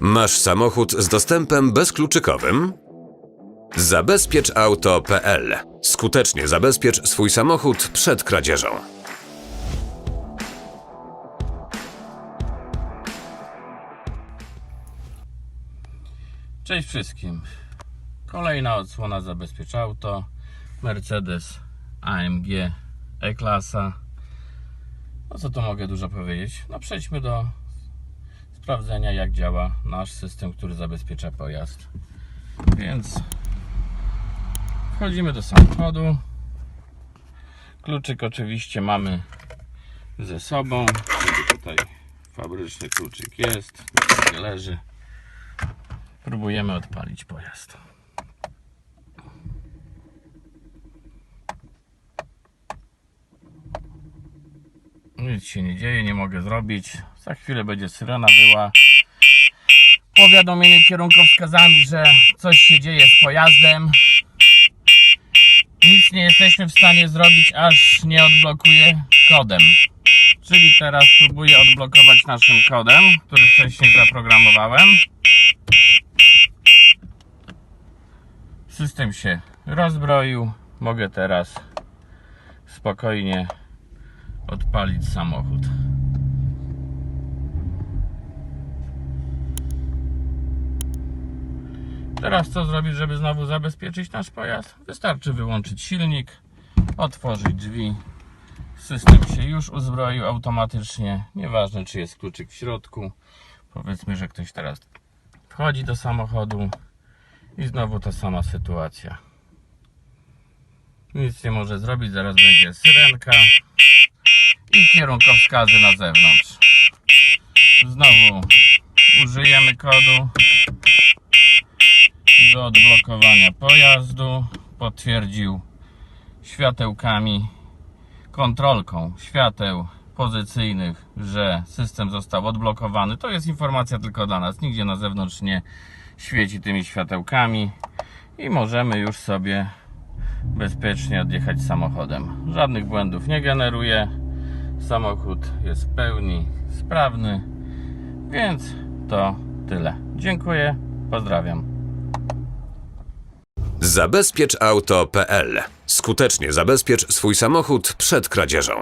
Masz samochód z dostępem bezkluczykowym? Zabezpieczauto.pl. Skutecznie zabezpiecz swój samochód przed kradzieżą. Cześć wszystkim. Kolejna odsłona zabezpiecz auto. Mercedes AMG E-klasa. No co tu mogę dużo powiedzieć? No przejdźmy do sprawdzenia jak działa nasz system, który zabezpiecza pojazd. Więc wchodzimy do samochodu. Kluczyk oczywiście mamy ze sobą. Tutaj fabryczny kluczyk jest, leży. Próbujemy odpalić pojazd. Nic się nie dzieje, nie mogę zrobić. Za chwilę będzie syrena była. Powiadomienie kierunkowskazami, że coś się dzieje z pojazdem. Nic nie jesteśmy w stanie zrobić, aż nie odblokuje kodem. Czyli teraz próbuję odblokować naszym kodem, który wcześniej zaprogramowałem. System się rozbroił. Mogę teraz spokojnie odpalić samochód. Teraz co zrobić, żeby znowu zabezpieczyć nasz pojazd? Wystarczy wyłączyć silnik, otworzyć drzwi. System się już uzbroił automatycznie. Nieważne, czy jest kluczyk w środku. Powiedzmy, że ktoś teraz wchodzi do samochodu i znowu ta sama sytuacja. Nic nie może zrobić, zaraz będzie syrenka i kierunkowskazy na zewnątrz. Znowu użyjemy kodu do odblokowania pojazdu. Potwierdził światełkami, kontrolką świateł pozycyjnych, że system został odblokowany. To jest informacja tylko dla nas. Nigdzie na zewnątrz nie świeci tymi światełkami i możemy już sobie bezpiecznie odjechać samochodem. Żadnych błędów nie generuje. Samochód jest w pełni sprawny, więc to tyle. Dziękuję, pozdrawiam. Zabezpieczauto.pl. Skutecznie zabezpiecz swój samochód przed kradzieżą.